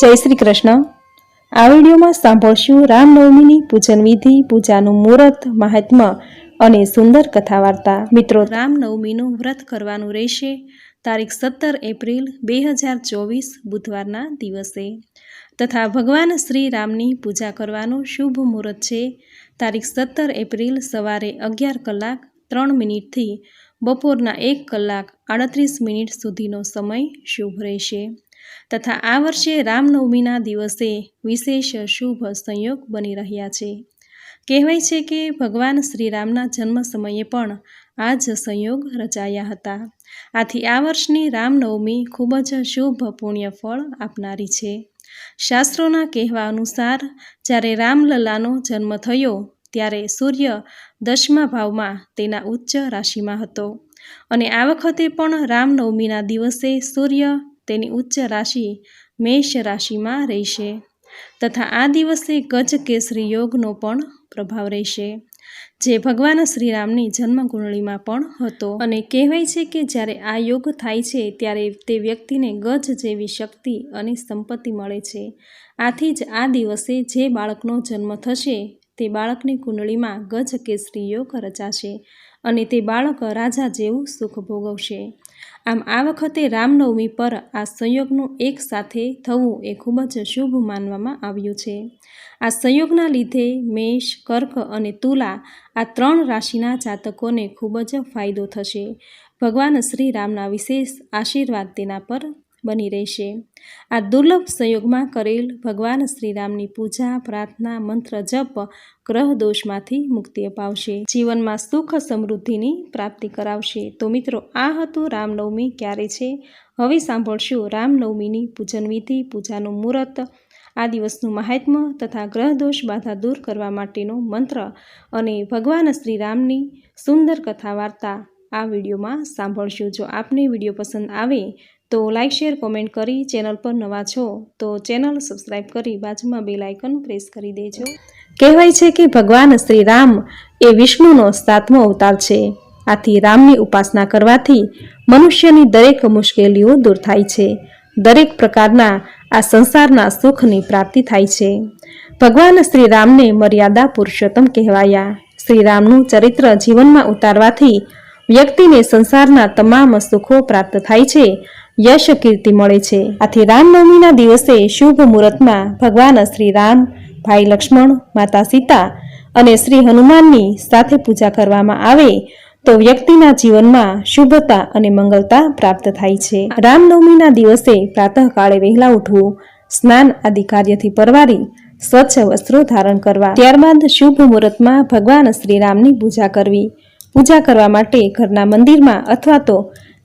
જય શ્રી કૃષ્ણ. આ વિડીયોમાં સાંભળશું રામનવમીની પૂજન વિધિ, પૂજાનું મુહૂર્ત મહાત્મ્ય અને સુંદર કથા વાર્તા મિત્રો, રામનવમીનું વ્રત કરવાનું રહેશે તારીખ સત્તર એપ્રિલ બે હજાર ચોવીસ, બુધવારના દિવસે. તથા ભગવાન શ્રી રામની પૂજા કરવાનું શુભ મુહૂર્ત છે તારીખ સત્તર એપ્રિલ સવારે અગિયાર કલાક ત્રણ મિનિટથી બપોરના એક કલાક આડત્રીસ મિનિટ સુધીનો સમય શુભ રહેશે. તથા આ વર્ષે રામનવમીના દિવસે વિશેષ શુભ સંયોગ બની રહ્યા છે. કહેવાય છે કે ભગવાન શ્રીરામના જન્મ સમયે પણ આ જ સંયોગ રચાયા હતા. આથી આ વર્ષની રામનવમી ખૂબ જ શુભ પુણ્ય ફળ આપનારી છે. શાસ્ત્રોના કહેવા અનુસાર, જ્યારે રામલલ્લાનો જન્મ થયો, ત્યારે સૂર્ય દશમા ભાવમાં તેના ઉચ્ચ રાશિમાં હતો. અને આ વખતે પણ રામનવમીના દિવસે સૂર્ય તેની ઉચ્ચ રાશિ મેષ રાશિમાં રહેશે તથા આ દિવસે ગજ કેસરી યોગનો પણ પ્રભાવ રહેશે, જે ભગવાન શ્રીરામની જન્મકુંડળીમાં પણ હતો. અને કહેવાય છે કે જ્યારે આ યોગ થાય છે, ત્યારે તે વ્યક્તિને ગજ જેવી શક્તિ અને સંપત્તિ મળે છે. આથી જ આ દિવસે જે બાળકનો જન્મ થશે, તે બાળકની કુંડળીમાં ગજ કેસરી યોગ રચાશે અને તે બાળક રાજા જેવું સુખ ભોગવશે. આમ આ વખતે રામનવમી પર આ સંયોગનું એક સાથે થવું એ ખૂબ જ શુભ માનવામાં આવ્યું છે. આ સંયોગના લીધે મેષ, કર્ક અને તુલા આ ત્રણ રાશિના જાતકોને ખૂબ જ ફાયદો થશે. ભગવાન શ્રી રામના વિશેષ આશીર્વાદ તેના પર બની રહેશે. આ દુર્લભ સંયોગમાં કરેલ ભગવાન શ્રીરામની પૂજા, પ્રાર્થના, મંત્ર જપ ગ્રહ દોષમાંથી મુક્તિ અપાવશે. જીવનમાં સુખ સમૃદ્ધિની પ્રાપ્તિ કરાવશે. તો મિત્રો, આ હતું રામનવમી. ક્યારે છે? હવે સાંભળશું રામનવમીની પૂજન વિધિ, પૂજાનું મુહૂર્ત, આ દિવસનું મહાત્મ્ય તથા ગ્રહ દોષ બાધા દૂર કરવા માટેનો મંત્ર અને ભગવાન શ્રીરામની સુંદર કથા વાર્તા આ વિડીયોમાં સાંભળશું. જો આપને વીડિયો પસંદ આવે તો લાઇક શેર કોમેન્ટ કરી ચેનલ પર નવા છો તો ચેનલ સબસ્ક્રાઈબ કરી બાજુમાં બેલ આઇકન પ્રેસ કરી દેજો. કહેવાય છે કે ભગવાન શ્રી રામ એ વિષ્ણુનો સાતમો અવતાર છે. આથી રામની ઉપાસના કરવાથી મનુષ્યની દરેક મુશ્કેલીઓ દૂર થાય છે. દરેક પ્રકારના આ સંસારના સુખની પ્રાપ્તિ થાય છે. ભગવાન શ્રી રામને મર્યાદા પુરુષોત્તમ કહેવાયા. શ્રી રામનું ચરિત્ર જીવનમાં ઉતારવાથી વ્યક્તિને સંસારના તમામ સુખો પ્રાપ્ત થાય છે. યશ કીર્તિ મળે છે. આથી રામનવમીના દિવસે શુભ મુહૂર્તમાં ભગવાન શ્રી રામ, ભાઈ લક્ષ્મણ, માતા સીતા અને શ્રી હનુમાનની સાથે પૂજા કરવામાં આવે તો વ્યક્તિના જીવનમાં શુભતા અને મંગલતા પ્રાપ્ત થાય છે. રામનવમીના દિવસે પ્રાતઃકાળે વહેલા ઉઠવું, સ્નાન આદિ કાર્યથી પરવારી, સ્વચ્છ વસ્ત્રો ધારણ કરવા. ત્યારબાદ શુભ મુહૂર્તમાં ભગવાન શ્રી રામની પૂજા કરવી. પૂજા કરવા માટે ઘરના મંદિરમાં અથવા તો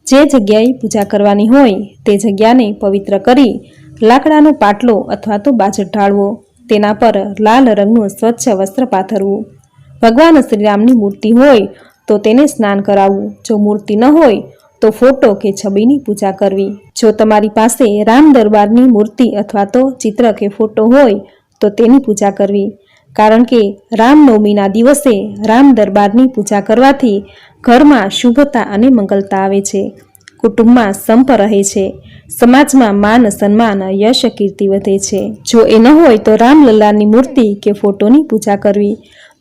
જે જગ્યાએ પૂજા કરવાની હોય તે જગ્યાને પવિત્ર કરી લાકડાનો પાટલો અથવા તો બાજટ ઢાળવો. તેના પર લાલ રંગનું સ્વચ્છ વસ્ત્ર પાથરવું. ભગવાન શ્રીરામની મૂર્તિ હોય તો તેને સ્નાન કરાવવું. જો મૂર્તિ ન હોય તો ફોટો કે છબીની પૂજા કરવી. જો તમારી પાસે રામ દરબારની મૂર્તિ અથવા તો ચિત્ર કે ફોટો હોય તો તેની પૂજા કરવી. કારણ કે રામનવમીના દિવસે રામ દરબારની પૂજા કરવાથી ઘરમાં શુભતા અને મંગલતા આવે છે. કુટુંબમાં સંપ રહે છે. સમાજમાં માન, સન્માન, યશ, કીર્તિ વધે છે. જો એ ન હોય તો રામલલ્લાની મૂર્તિ કે ફોટોની પૂજા કરવી.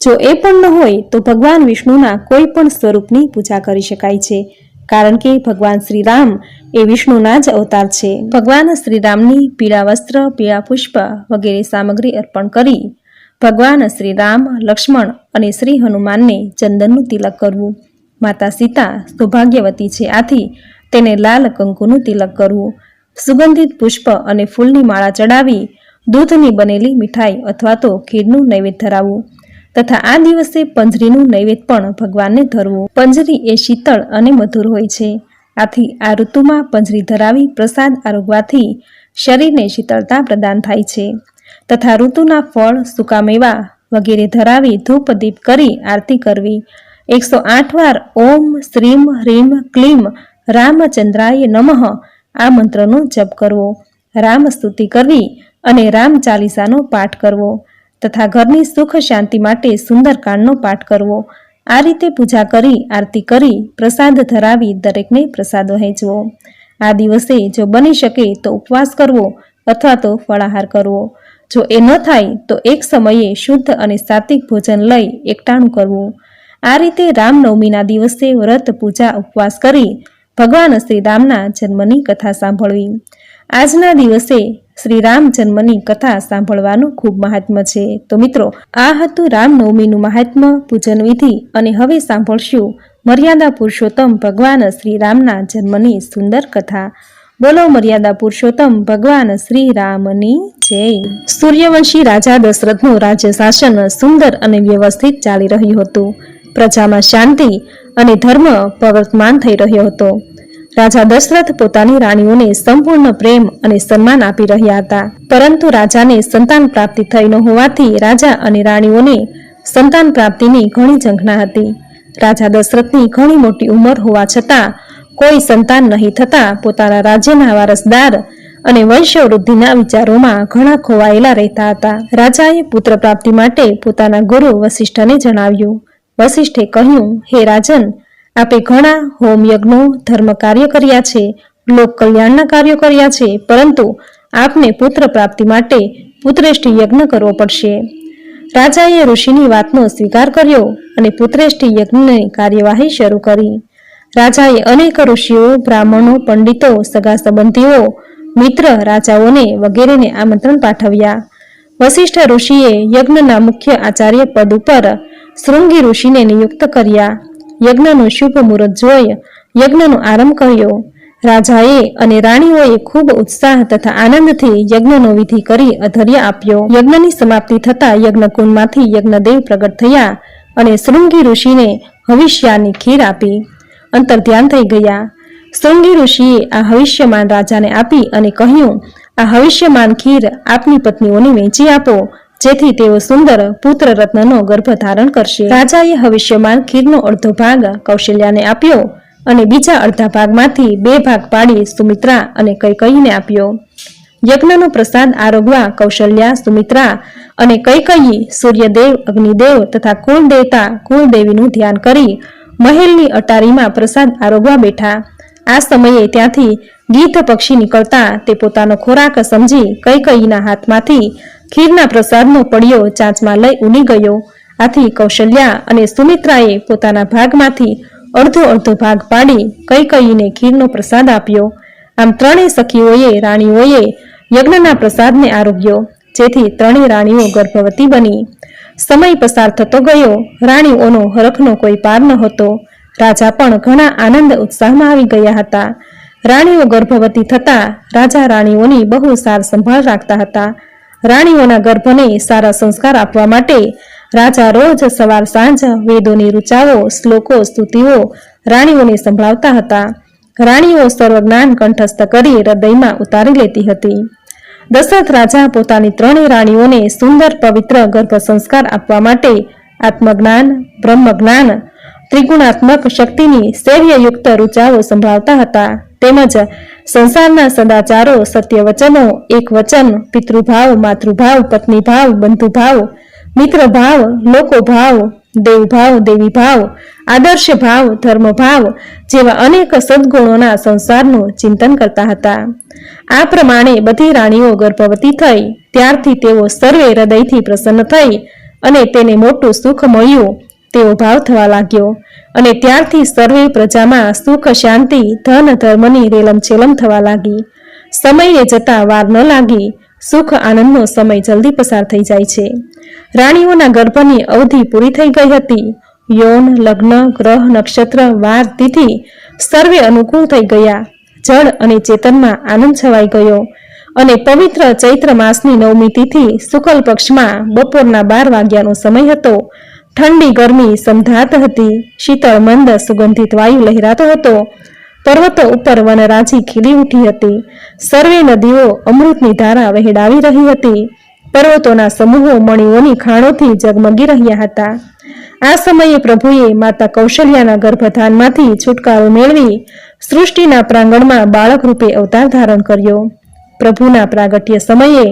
જો એ પણ ન હોય તો ભગવાન વિષ્ણુના કોઈ પણ સ્વરૂપની પૂજા કરી શકાય છે. કારણ કે ભગવાન શ્રી રામ એ વિષ્ણુના જ અવતાર છે. ભગવાન શ્રી રામની પીળા વસ્ત્ર, પીળા પુષ્પ વગેરે સામગ્રી અર્પણ કરી ભગવાન શ્રી રામ લક્ષ્મણ અને શ્રી હનુમાનને ચંદનનું તિલક કરવું. માતા સીતા સૌભાગ્યવતી છે. આથી તેને લાલ કંકુનું તિલક કરવું, સુગંધિત પુષ્પ અને ફૂલની માળા ચડાવી, દૂધની બનેલી મીઠાઈ અથવા તો ખીરનું નૈવેદ્ય ધરાવવું તથા આ દિવસે પંજરીનું નૈવેદ્ય પણ ભગવાનને ધરવું. પંજરી એ શીતળ અને મધુર હોય છે. આથી આ ઋતુમાં પંજરી ધરાવી પ્રસાદ આરોગવાથી શરીરને શીતળતા પ્રદાન થાય છે તથા ઋતુના ફળ, સૂકા મેવા વગેરે ધરાવી ધૂપ દીપ કરી આરતી કરવી એકસો આઠ વાર ઓમ શ્રીમ હ્રીમ ક્લીમ રામચંદ્રાય નમઃ આ મંત્રનો જપ કરવો. રામ સ્તુતિ કરવી અને રામ ચાલીસાનો પાઠ કરવો તથા ઘરની સુખ શાંતિ માટે સુંદરકાંડનો પાઠ કરવો. આ રીતે પૂજા કરી, આરતી કરી, પ્રસાદ ધરાવી દરેકને પ્રસાદ વહેંચવો. આ દિવસે જો બની શકે તો ઉપવાસ કરવો અથવા તો ફળાહાર કરવો. જો એ ન થાય તો એક સમયે શુદ્ધ અને સાત્વિક ભોજન લઈ એકટાણું કરવું. આ રીતે રામનવમીના દિવસે વ્રત, પૂજા, ઉપવાસ કરી ભગવાન શ્રી રામના જન્મની કથા સાંભળવી. આજના દિવસે શ્રી રામ જન્મની કથા સાંભળવાનું ખૂબ મહાત્મ્ય છે. તો મિત્રો, આ હતું રામનવમીનું મહાત્મ્ય પૂજન વિધિ અને હવે સાંભળશું મર્યાદા પુરુષોત્તમ ભગવાન શ્રી રામના જન્મની સુંદર કથા. બોલો મર્યાદા પુરુષોત્તમ ભગવાન શ્રી રામની જય. સૂર્યવંશી રાજા દશરથનું રાજ્ય શાસન સુંદર અને વ્યવસ્થિત ચાલી રહ્યું હતું. પ્રજામાં શાંતિ અને ધર્મ પ્રવર્તમાન થઈ રહ્યો હતો. રાજા દશરથ પોતાની રાણીઓને સંપૂર્ણ પ્રેમ અને સન્માન આપી રહ્યા હતા. પરંતુ રાજાને સંતાન પ્રાપ્તિ થઈ ન હોવાથી રાજા અને રાણીઓને સંતાન પ્રાપ્તિની ઘણી ઝંખના હતી. રાજા દશરથની ઘણી મોટી ઉંમર હોવા છતાં કોઈ સંતાન નહીં થતા પોતાના રાજ્યના વારસદાર અને વંશવૃદ્ધિના વિચારોમાં ઘણા ખોવાયેલા રહેતા હતા. રાજાએ પુત્ર પ્રાપ્તિ માટે પોતાના ગુરુ વસિષ્ઠને જણાવ્યું વશિષ્ઠે કહ્યું, હે રાજન, આપે ઘણા હોમ યજ્ઞો ધર્મ કાર્ય કર્યા છે, લોક કલ્યાણના કાર્યો કર્યા છે, પરંતુ આપને પુત્ર પ્રાપ્તિ માટે પુત્રેષ્ઠી યજ્ઞ કરવો પડશે. રાજાએ ઋષિની વાતનો સ્વીકાર કર્યો અને પુત્રેષ્ઠી યજ્ઞની કાર્યવાહી શરૂ કરી. રાજાએ અનેક ઋષિઓ, બ્રાહ્મણો, પંડિતો, સગા સંબંધીઓ, મિત્ર રાજાઓને વગેરેને આમંત્રણ પાઠવ્યા. વશિષ્ઠ ઋષિએ યજ્ઞના મુખ્ય આચાર્ય પદ ઉપર શૃંગી ઋષિને નિયુક્ત કર્યા. યજ્ઞનું શુભ મુહૂર્ત જોઈ યજ્ઞનો આરંભ કર્યો. રાજાએ અને રાણીઓએ ખૂબ ઉત્સાહ તથા આનંદથી યજ્ઞનો વિધિ કરી અધર્ય આપ્યો. યજ્ઞની સમાપ્તિ થતા યજ્ઞકુંડમાંથી યજ્ઞદેવ પ્રગટ થયા અને શૃંગી ઋષિને હવિષ્યાની ખીર આપી. અંતર ધ્યાન થઈ ગયા. શૃંગી ઋષિએ આ હવિષ્યમાન રાજાને આપી અને કહ્યું, આ હવિષ્યમાન ખીર આપની પત્નીઓને વેચી આપો. જેથી તેઓ સુંદર પુત્ર રત્નનો ગર્ભ ધારણ કરશે. રાજાએ હવિષ્યમાન ખીરનો અડધો ભાગ કૌશલ્યાને આપ્યો અને બીજા અડધા ભાગમાંથી બે ભાગ પાડી સુમિત્રા અને કૈકઈને આપ્યો. યજ્ઞનો પ્રસાદ આરોગવા કૌશલ્યા, સુમિત્રા અને કૈકયી, સૂર્યદેવ, અગ્નિદેવ તથા કુળદેવતા કુલદેવીનું ધ્યાન કરી મહેલની અટારીમાં પ્રસાદ આરોગવા બેઠા. આ સમયે ત્યાંથી ગીધ પક્ષી નીકળતા તે પોતાનો ખોરાક સમજી કૈકયીના હાથમાંથી ખીરના પ્રસાદનો પડિયો ચાંચમાં લઈ ઉની ગયો. આથી કૌશલ્યા અને સુમિત્રાએ પોતાના ભાગમાંથી અડધો અડધો ભાગ પાડી કઈ કઈને ખીરનો પ્રસાદ આપ્યો. આમ ત્રણેય સખીઓએ, રાણીઓએ યજ્ઞના પ્રસાદને આરોગ્યો. જેથી ત્રણેય રાણીઓ ગર્ભવતી બની. સમય પસાર થતો ગયો. રાણીઓનો હરખનો કોઈ પાર ન હતો. રાજા પણ ઘણા આનંદ ઉત્સાહમાં આવી ગયા હતા. રાણીઓ ગર્ભવતી થતા રાજા રાણીઓની બહુ સાર સંભાળ રાખતા હતા. રાણીઓના ગર્ભને સારા સંસ્કાર આપવા માટે રાજા રોજ સવાર સાંજ વેદોની રૂચાઓ, શ્લોકો, સ્તુતિઓ રાણીઓને સંભળાવતા હતા. રાણીઓ સર્વજ્ઞાન કંઠસ્થ કરી હૃદયમાં ઉતારી લેતી હતી. દશરથ રાજા પોતાની ત્રણેય રાણીઓને સુંદર પવિત્ર ગર્ભ સંસ્કાર આપવા માટે આત્મજ્ઞાન, બ્રહ્મજ્ઞાન, ત્રિગુણાત્મક શક્તિની શૈર્યયુક્ત રૂચાઓ સંભળાવતા હતા. તેમજ સંસારના સદાચારો સત્ય વચનો એક વચન પિતૃભાવ, માતૃભાવ, પત્નીભાવ, બંધુભાવ, મિત્રભાવ, લોકોભાવ, દેવભાવ, દેવીભાવ આદર્શ ભાવ ધર્મભાવ જેવા અનેક સદગુણોના સંસારનું ચિંતન કરતા હતા. આ પ્રમાણે બધી રાણીઓ ગર્ભવતી થઈ, ત્યારથી તેઓ સર્વે હૃદયથી પ્રસન્ન થઈ અને તેને મોટું સુખ મળ્યું તેવો ભાવ થવા લાગ્યો. અને ત્યારથી સર્વે પ્રજામાં સુખ, શાંતિ, ધન, ધર્મની રેલમછેલમ થવા લાગી. સમયે જતાં વાર ન લાગી, સુખ, આનંદનો સમય જલ્દી પસાર થઈ જાય છે. રાણીઓના ગર્ભની અવધિ પૂરી થઈ ગઈ હતી. યૌન, લગ્ન, ગ્રહ, નક્ષત્ર, વાર, તિથિ સર્વે અનુકૂળ થઈ ગયા. જળ અને ચેતનમાં આનંદ છવાઈ ગયો અને પવિત્ર ચૈત્ર માસની નવમી તિથિ શુકલ પક્ષમાં બપોરના બાર વાગ્યાનો સમય હતો. ઠંડી ગરમી સમધાત હતી. શીતળ, મંદ, સુગંધિત વાયુ લહેરાતો હતો. પર્વતો ઉપર વનરાજી ખીલી ઉઠી હતી. સર્વે નદીઓ અમૃતની ધારા વહેડાવી રહી હતી. પર્વતોના સમૂહો મણીઓની ખાણોથી જગમગી રહ્યા હતા. આ સમયે પ્રભુએ માતા કૌશલ્યાના ગર્ભધાનમાંથી છુટકારો મેળવી સૃષ્ટિના પ્રાંગણમાં બાળક રૂપે અવતાર ધારણ કર્યો. પ્રભુના પ્રાગટ્ય સમયે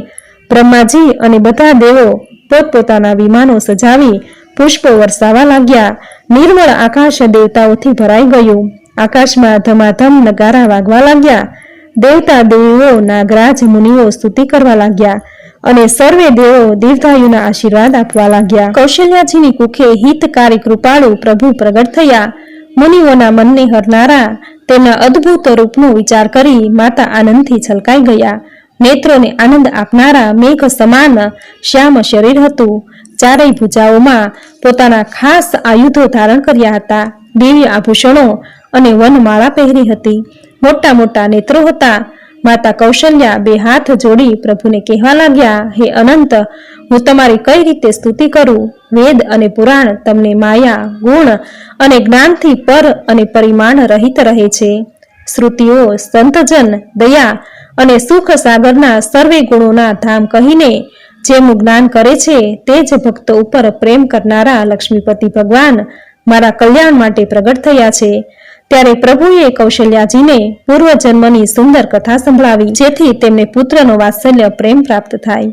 બ્રહ્માજી અને બધા દેવો પોતપોતાના વિમાનો સજાવી પુષ્પો વરસાવા લાગ્યા. નિર્મળ આકાશ દેવતાઓથી ભરાઈ ગયું. આકાશમાં ધમાધમ નગારા વાગવા લાગ્યા. દેવતા દેવીઓ, નાગરાજ મુનિઓ સ્તુતિ કરવા લાગ્યા અને સર્વે દેવો દીર્ઘાયુના આશીર્વાદ આપવા લાગ્યા. કૌશલ્યાજીની કુખે હિતકારી કૃપાળુ પ્રભુ પ્રગટ થયા. મુનિઓના મનને હરનારા તેના અદ્ભુત રૂપનો વિચાર કરી માતા આનંદથી છલકાઈ ગયા. નેત્રોને આનંદ આપનારા મેઘ સમાન શ્યામ શરીર હતું. ચારેય ભૂજાઓમાં પોતાના ખાસ આયુધો ધારણ કર્યા હતા. દિવ્ય આભૂષણો અને વનમાળા પહેરી હતી. મોટા મોટા નેત્રો હતા. માતા કૌશલ્યા બે હાથ જોડી પ્રભુને કહેવા લાગ્યા, હે અનંત, હું તમારી કઈ રીતે સ્તુતિ કરું? વેદ અને પુરાણ તમને માયા, ગુણ અને જ્ઞાનથી પર અને પરિમાણ રહિત રહે છે. શ્રુતિઓ, સંતજન, દયા અને સુખ સાગરના સર્વે ગુણોના ધામ કહીને જેમનું જ્ઞાન કરે છે તે જ ભક્તો ઉપર પ્રેમ કરનારા લક્ષ્મીપતિ ભગવાન મારા કલ્યાણ માટે પ્રગટ થયા છે. ત્યારે પ્રભુએ કૌશલ્યાજીને પૂર્વજન્મની સુંદર કથા સંભળાવી, જેથી તેમને પુત્રનો વાત્સલ્ય પ્રેમ પ્રાપ્ત થાય.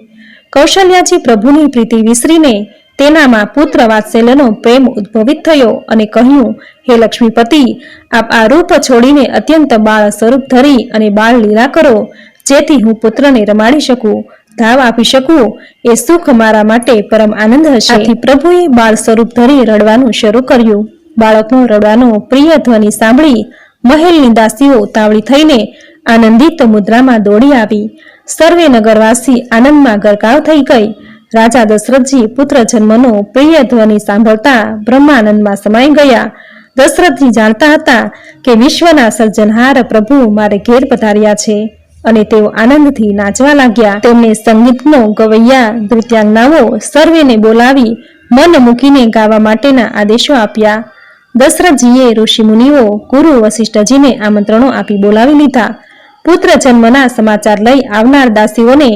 કૌશલ્યાજી પ્રભુની પ્રીતિ વિસરીને તેનામાં પુત્ર વાત્સલ્યનો પ્રેમ ઉદ્ભવિત થયો અને કહ્યું, હે લક્ષ્મીપતિ, આપ આ રૂપ છોડીને અત્યંત બાળ સ્વરૂપ ધરી અને બાળ લીલા કરો, જેથી હું પુત્રને રમાડી શકું. ધાવ આપી શકવું એ સુખ મારા માટે પરમ આનંદ હશે. આથી પ્રભુએ બાળ સ્વરૂપ ધરી રડવાનું શરૂ કર્યું. બાળકનો રડવાનો પ્રિય ધ્વનિ સાંભળી મહેલની દાસીઓ તાવડી થઈને આનંદિત મુદ્રામાં દોડી આવી. સર્વે નગરવાસી આનંદમાં ગરકાવ થઈ ગઈ. રાજા દશરથજી પુત્ર જન્મનો પ્રિય ધ્વનિ સાંભળતા બ્રહ્માનંદમાં સમાઈ ગયા. દશરથજી જાણતા હતા કે વિશ્વના સર્જનહાર પ્રભુ મારે ઘેર પધાર્યા છે. અને તેઓ આનંદથી નાચવા લાગ્યા. તેમને સંગીતનો ગવૈયા નૃત્યાંગનાઓ સર્વેને બોલાવી મન મૂકીને ગાવા માટેના આદેશો આપ્યા. દશરથજીએ ઋષિમુનિઓ, ગુરુ વશિષ્ઠજીને આમંત્રણો આપી બોલાવી લીધા. પુત્ર જન્મના સમાચાર લઈ આવનાર દાસીઓને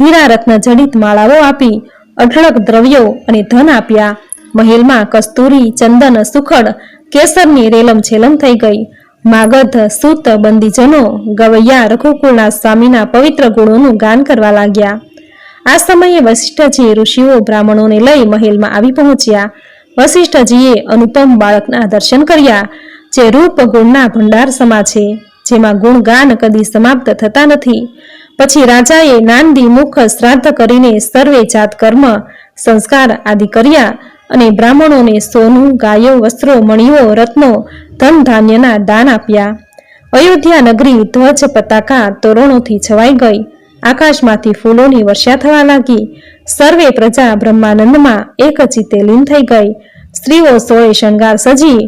હીરા રત્ન જડિત માળાઓ આપી, અઢળક દ્રવ્યો અને ધન આપ્યા. મહેલમાં કસ્તુરી, ચંદન, સુખડ, કેસરની રેલમ છેલમ થઈ ગઈ. માગધ સૂત બંદીજનો ગવૈયા રઘુકુળના સ્વામીના પવિત્ર ગુણોનું ગાન કરવા લાગ્યા. આ સમયે વશિષ્ઠજી ઋષિઓ બ્રાહ્મણોને લઈ મહેલમાં આવી પહોંચ્યા. વશિષ્ઠજીએ અનુપમ બાળકના દર્શન કર્યા, જે રૂપ ગુણના ભંડાર સમા છે, જેમાં ગુણગાન કદી સમાપ્ત થતા નથી. પછી રાજાએ નાંદી મુખ શ્રાદ્ધ કરીને સર્વે જાત કર્મ, સંસ્કાર આદિ કર્યા અને બ્રાહ્મણોને સોનું, ગાયો, વસ્ત્રો, મણીઓ, રત્નો ધન ધાન્યના દાન આપ્યા. અયોધ્યા નગરી ધ્વજ પતાકા તોરણોથી છવાઈ ગઈ. આકાશમાંથી ફૂલોની વર્ષા થવા લાગી. સર્વે પ્રજા બ્રહ્માનંદમાં એક ચિત્તે લીન થઈ ગઈ. સ્ત્રીઓ સોએ શણગાર સજી,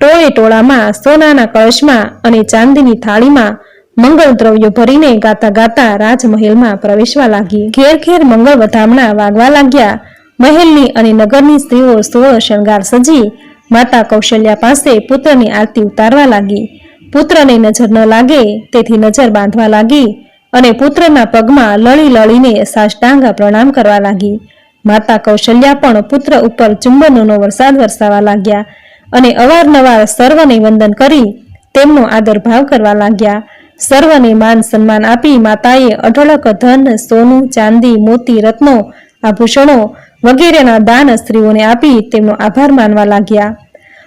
ટોળે ટોળામાં સોનાના કળશમાં અને ચાંદીની થાળીમાં મંગળ દ્રવ્યો ભરીને ગાતા ગાતા રાજમહેલમાં પ્રવેશવા લાગી. ઘેર ઘેર મંગળ વધામણા વાગવા લાગ્યા. મહેલની અને નગરની સ્ત્રીઓ સોળ શણગાર સજી માતા કૌશલ્યા પાસે પુત્રની આરતી ઉતારવા લાગી. પુત્રને નજર ન લાગે, તેથી નજર બાંધવા લાગી અને પુત્રના પગમાં લળી લળીને સાષ્ટાંગ પ્રણામ કરવા લાગી. માતા કૌશલ્યા પણ પુત્ર ઉપર ચુંબનોનો વરસાદ વરસાવા લાગ્યા અને અવારનવાર સર્વને વંદન કરી તેમનો આદર ભાવ કરવા લાગ્યા. સર્વને માન સન્માન આપી માતાએ અઢળક ધન, સોનું, ચાંદી, મોતી, રત્નો, આભૂષણો વગેરેના દાન સ્ત્રીઓને આપી તેમનો આભાર માનવા લાગ્યા.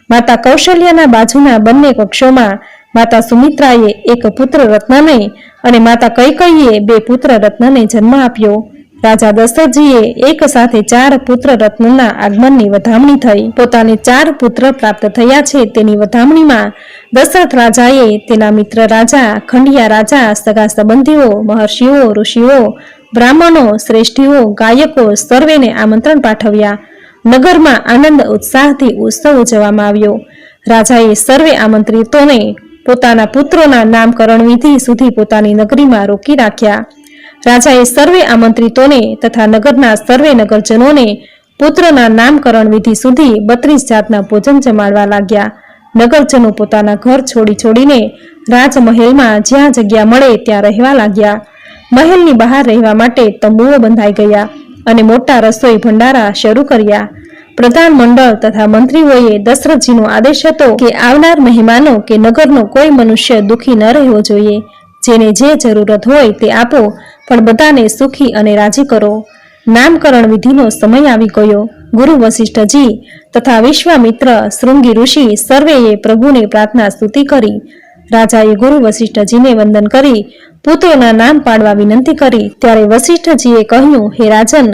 માતા કૌશલ્યાના બાજુના બંને કક્ષોમાં માતા સુમિત્રાએ એક પુત્ર રત્નને અને માતા કૈકૈયે બે પુત્ર રત્નને જન્મ આપ્યો. રાજા દશરથજીએ એક સાથે ચાર પુત્ર રત્નના આગમનની વધામણી થઈ. પોતાને ચાર પુત્ર પ્રાપ્ત થયા છે તેની વધામણીમાં દશરથ રાજાએ તેના મિત્ર રાજા, ખંડિયા રાજા, સગા સંબંધીઓ, મહર્ષિઓ, ઋષિઓ, બ્રાહ્મણો, શ્રેષ્ઠીઓ, ગાયકો સર્વેને આમંત્રણ પાઠવ્યા. નગરમાં આનંદ ઉત્સાહથી ઉત્સવ ઉજવવામાં આવ્યો. રાજાએ સર્વે આમંત્રિતોને પોતાના પુત્રોના નામકરણ વિધિ સુધી પોતાની નગરીમાં રોકી રાખ્યા. રાજાએ સર્વે આમંત્રિતોને તથા નગરના સર્વે નગરજનોને પુત્રના નામકરણ વિધિ સુધી બત્રીસ જાતના ભોજન જમાડવા લાગ્યા. નગરજનો પોતાના ઘર છોડી છોડીને રાજમહેલમાં જ્યાં જગ્યા મળે ત્યાં રહેવા લાગ્યા. મહેલની બહાર રહેવા માટે તંબુઓ બંધાઈ ગયા અને મોટા રસોઈ ભંડારા શરૂ કર્યા. પ્રધાન મંડળ તથા મંત્રીઓએ દશરથજીનો આદેશ હતો કે આવનાર મહેમાનો કે નગરનો કોઈ મનુષ્ય દુખી ન રહેવો જોઈએ. જેને જે જરૂરત હોય તે આપો, પણ બધાને સુખી અને રાજી કરો. નામકરણ વિધિનો સમય આવી ગયો. ગુરુ વશિષ્ઠજી તથા વિશ્વામિત્ર શૃંગી ઋષિ સર્વેએ પ્રભુને પ્રાર્થના સ્તુતિ કરી. રાજાએ ગુરુ વશિષ્ઠજીને વંદન કરી, પુત્રોના નામ પાડવા વિનંતી કરી. ત્યારે વશિષ્ઠજીએ કહ્યું, હે રાજન,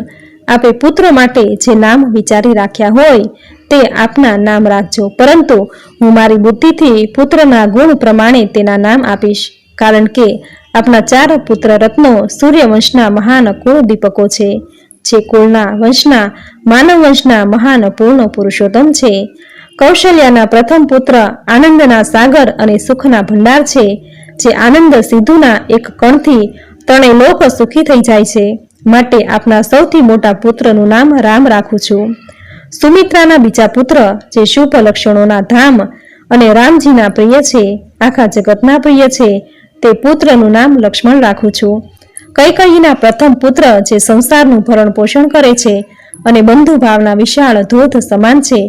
આપે પુત્રો માટે જે નામ વિચારી રાખ્યા હોય, તે આપના નામ રાખજો. પરંતુ હું મારી બુદ્ધિથી પુત્રના ગુણ પ્રમાણે તેના નામ આપીશ. કારણ કે આપણા ચાર પુત્ર રત્નો સૂર્યવંશના મહાન કુળ દીપકો છે. જે કુળના વંશના, માનવ વંશના મહાન પૂર્ણ પુરુષોત્તમ છે. કૌશલ્યાના પ્રથમ પુત્ર આનંદના સાગર અને સુખના ભંડાર છે. જે આનંદ સિદ્ધુના એક કણથી ત્રણેય લોક સુખી થઈ જાય છે. માટે આપના સૌથી મોટા પુત્રનું નામ રામ રાખું છું. સુમિત્રાના બીજા પુત્ર, જે શુભ લક્ષણોના ધામ અને રામજીના પ્રિય છે, આખા જગતના પ્રિય છે તે પુત્રનું નામ લક્ષ્મણ રાખું છું. કૈકયીના પ્રથમ પુત્ર જે સંસારનું ભરણ પોષણ કરે છે અને બંધુ ભાવના વિશાળ ધોધ સમાન છે,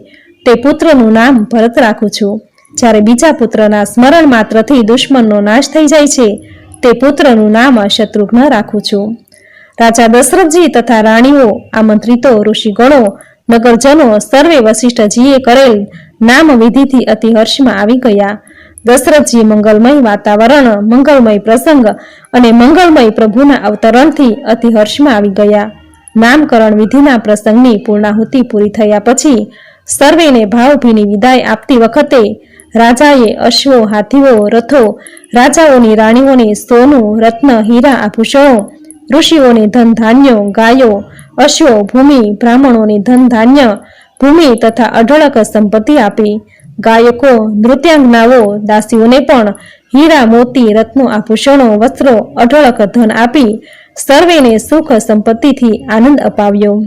તે પુત્રનું નામ ભરત રાખું છું. જ્યારે બીજા પુત્રના સ્મરણ માત્રથી દુશ્મનનો નાશ થઈ જાય છે, તે પુત્રનું નામ શત્રુઘ્ન રાખું છું. રાજા દશરથજી તથા રાણીઓ, આમંત્રિતો, ઋષિગણો, નગરજનો, સર્વે વશિષ્ઠજીએ કરેલ નામ વિધિથી અતિ હર્ષમાં આવી ગયા. દશરથજી મંગલમય વાતાવરણ, મંગલમય પ્રસંગ અને મંગલમય પ્રભુના અવતરણથી અતિ હર્ષમાં આવી ગયા. નામકરણ વિધિના પ્રસંગની પૂર્ણાહુતિ પૂરી થયા પછી સર્વેને ભાવભીની વિદાય આપતી વખતે રાજાએ અશ્વો, હાથીઓ, રથો, રાજાઓની રાણીઓને સોનું, રત્ન, હીરા, આભૂષણો, ઋષિઓને ધન ધાન્યો ગાયો, અશ્વો, ભૂમિ, બ્રાહ્મણોને ધન ધાન્ય ભૂમિ તથા અઢળક સંપત્તિ આપી ગાયકો, નૃત્યાંગનાઓ, દાસીઓને પણ હીરા, મોતી, રત્નો, આભૂષણો, વસ્ત્રો, અઢળક ધન આપી સર્વેને સુખ સંપત્તિથી આનંદ અપાવ્યો.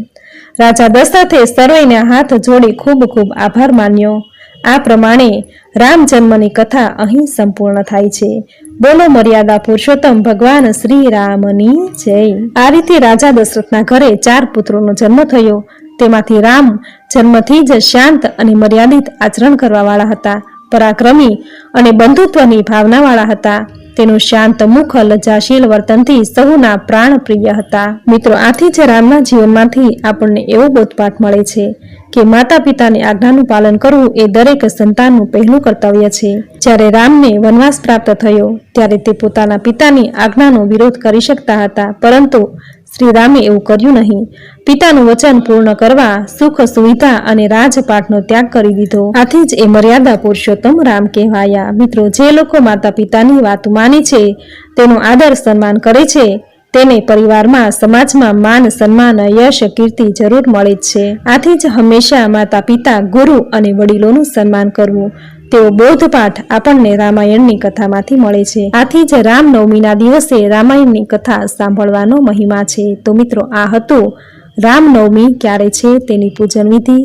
રાજા દશરથે સર્વેને હાથ જોડી ખૂબ ખૂબ આભાર માન્યો. આ પ્રમાણે રામ જન્મની કથા અહીં સંપૂર્ણ થાય છે. બોલો મર્યાદા પુરુષોત્તમ ભગવાન શ્રી રામની જય. આ રીતે રાજા દશરથના ઘરે ચાર પુત્રોનો જન્મ થયો. તેમાંથી રામ જન્મથી જ શાંત અને મર્યાદિત આચરણ કરવાવાળા હતા. પરાક્રમી અને બંધુત્વની ભાવનાવાળા હતા. તેનું શાંત, મુખ લજ્જાશીલ વર્તનથી સહુના પ્રાણ પ્રિય હતા. મિત્રો, આથી જ રામના જીવનમાંથી આપણને એવો બોધપાઠ મળે છે કે માતા પિતાની આજ્ઞાનું પાલન કરવું એ દરેક સંતાનનું પહેલું કર્તવ્ય છે. જ્યારે રામને વનવાસ પ્રાપ્ત થયો, ત્યારે તે પોતાના પિતાની આજ્ઞાનો વિરોધ કરી શકતા હતા. પરંતુ શ્રી રામે એવું કર્યું નહીં. પિતાનું વચન પૂર્ણ કરવા સુખ, સુવિધા અને રાજપાટનો ત્યાગ કરી દીધો. આથી જ એ મર્યાદા પુરુષોત્તમ રામ કહેવાયા. મિત્રો, જે લોકો માતા પિતાની વાત માને છે, તેનું આદર સન્માન કરે છે, તેને પરિવારમાં, સમાજમાં માન, સન્માન, યશ, કીર્તિ જરૂર મળે જ છે. આથી જ હંમેશા માતા પિતા ગુરુ અને વડીલોનું સન્માન કરવું તેવો બોધપાઠ આપણને રામાયણની કથામાંથી મળે છે. આથી જ રામનવમીના દિવસે રામાયણની કથા સાંભળવાનો મહિમા છે. તો મિત્રો, આ હતું રામનવમી ક્યારે છે તેની પૂજન વિધિ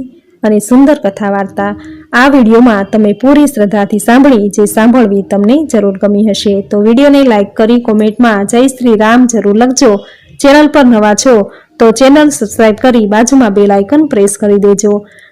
અને સુંદર કથા વાર્તા આ વિડીયોમાં તમે પૂરી શ્રદ્ધાથી સાંભળી જે સાંભળવી તમને જરૂર ગમી હશે. તો વિડીયોને લાઇક કરી કોમેન્ટમાં જય શ્રી રામ જરૂર લખજો. ચેનલ પર નવા છો તો ચેનલ સબસ્ક્રાઇબ કરી બાજુમાં બેલ આઇકન પ્રેસ કરી દેજો.